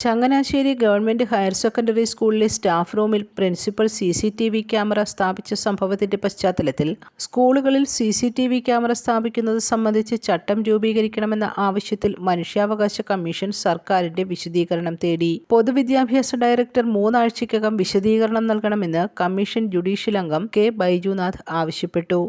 Changanassery government higher secondary സ്കൂളിലെ staff റൂമിൽ principal C C T V camera സ്ഥാപിച്ച സംഭവത്തിന്റെ പശ്ചാത്തലത്തിൽ സ്കൂളുകളിൽ C C T V camera സ്ഥാപിക്കുന്നത് സംബന്ധിച്ച് ചട്ടം രൂപീകരിക്കണമെന്ന ആവശ്യത്തിൽ മനുഷ്യാവകാശ കമ്മീഷൻ സർക്കാരിന്റെ വിശദീകരണം തേടി. പൊതുവിദ്യാഭ്യാസ ഡയറക്ടർ മൂന്നാഴ്ചയ്ക്കകം വിശദീകരണം നൽകണമെന്ന് കമ്മീഷൻ ജുഡീഷ്യൽ അംഗം കെ ബൈജുനാഥ് ആവശ്യപ്പെട്ടു.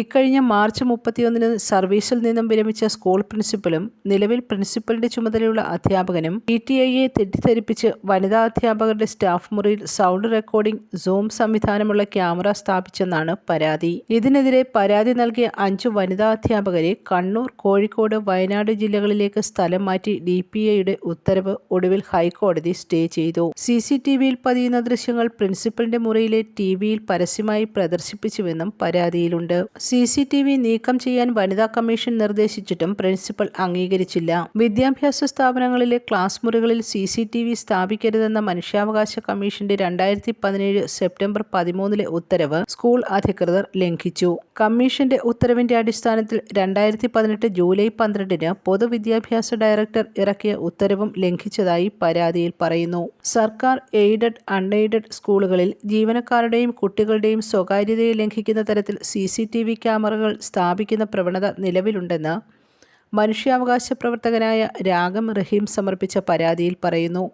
ഇക്കഴിഞ്ഞ മാർച്ച് മുപ്പത്തിയൊന്നിന് സർവീസിൽ നിന്നും വിരമിച്ച സ്കൂൾ പ്രിൻസിപ്പലും നിലവിൽ പ്രിൻസിപ്പലിന്റെ ചുമതലയുള്ള അധ്യാപകനും പി ടി ഐയെ തെറ്റിദ്ധരിപ്പിച്ച് വനിതാ അധ്യാപകരുടെ സ്റ്റാഫ് മുറിയിൽ സൗണ്ട് റെക്കോർഡിംഗ് സൂം സംവിധാനമുള്ള ക്യാമറ സ്ഥാപിച്ചെന്നാണ് പരാതി. ഇതിനെതിരെ പരാതി നൽകിയ അഞ്ചു വനിതാ അധ്യാപകരെ കണ്ണൂർ കോഴിക്കോട് വയനാട് ജില്ലകളിലേക്ക് സ്ഥലം മാറ്റി ഡി പി ഐയുടെ ഉത്തരവ് ഒടുവിൽ ഹൈക്കോടതി സ്റ്റേ ചെയ്തു. സി സി ടി വിയിൽ പതിയുന്ന ദൃശ്യങ്ങൾ പ്രിൻസിപ്പലിന്റെ മുറിയിലെ ടി വിയിൽ പരസ്യമായി പ്രദർശിപ്പിച്ചുവെന്നും പരാതിയിലുണ്ട്. സി സി ടി വി നീക്കം ചെയ്യാൻ വനിതാ കമ്മീഷൻ നിർദ്ദേശിച്ചിട്ടും പ്രിൻസിപ്പൽ അംഗീകരിച്ചില്ല. വിദ്യാഭ്യാസ സ്ഥാപനങ്ങളിലെ ക്ലാസ് മുറികളിൽ സി സി ടി വി സ്ഥാപിക്കരുതെന്ന മനുഷ്യാവകാശ കമ്മീഷന്റെ രണ്ടായിരത്തി പതിനേഴ് സെപ്റ്റംബർ പതിമൂന്നിലെ ഉത്തരവ് സ്കൂൾ അധികൃതർ ലംഘിച്ചു. കമ്മീഷന്റെ ഉത്തരവിന്റെ അടിസ്ഥാനത്തിൽ രണ്ടായിരത്തി പതിനെട്ട് ജൂലൈ പന്ത്രണ്ടിന് പൊതുവിദ്യാഭ്യാസ ഡയറക്ടർ ഇറക്കിയ ഉത്തരവും ലംഘിച്ചതായി പരാതിയിൽ പറയുന്നു. സർക്കാർ എയ്ഡഡ് അൺഎയ്ഡഡ് സ്കൂളുകളിൽ ജീവനക്കാരുടെയും കുട്ടികളുടെയും സ്വകാര്യതയെ ലംഘിക്കുന്ന തരത്തിൽ സി സി ടി വി ക്യാമറകൾ സ്ഥാപിക്കുന്ന പ്രവണത നിലവിലുണ്ടെന്ന് മനുഷ്യാവകാശ പ്രവർത്തകനായ രാഗം റഹീം സമർപ്പിച്ച പരാതിയിൽ പറയുന്നു.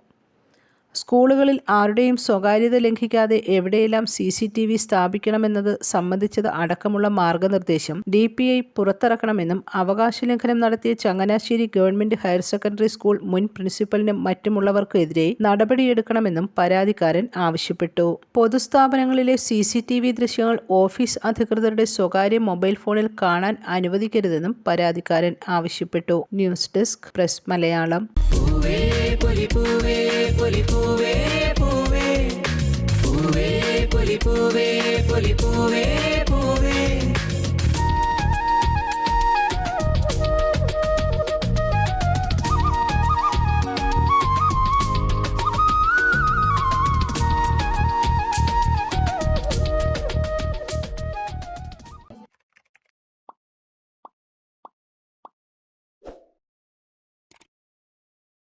സ്കൂളുകളിൽ ആരുടെയും സ്വകാര്യത ലംഘിക്കാതെ എവിടെയെല്ലാം സി സി ടി വി സ്ഥാപിക്കണമെന്നത് സംബന്ധിച്ചത് അടക്കമുള്ള മാർഗനിർദ്ദേശം ഡി പി ഐ പുറത്തിറക്കണമെന്നും അവകാശ ലംഘനം നടത്തിയ Changanassery government higher secondary school മുൻ പ്രിൻസിപ്പലിനും മറ്റുമുള്ളവർക്കെതിരെ നടപടിയെടുക്കണമെന്നും പരാതിക്കാരൻ ആവശ്യപ്പെട്ടു. പൊതുസ്ഥാപനങ്ങളിലെ സി സി ടി വി ദൃശ്യങ്ങൾ ഓഫീസ് അധികൃതരുടെ സ്വകാര്യ മൊബൈൽ ഫോണിൽ കാണാൻ അനുവദിക്കരുതെന്നും പരാതിക്കാരൻ ആവശ്യപ്പെട്ടു. News desk press Malayalam. కొలి పువ్వే.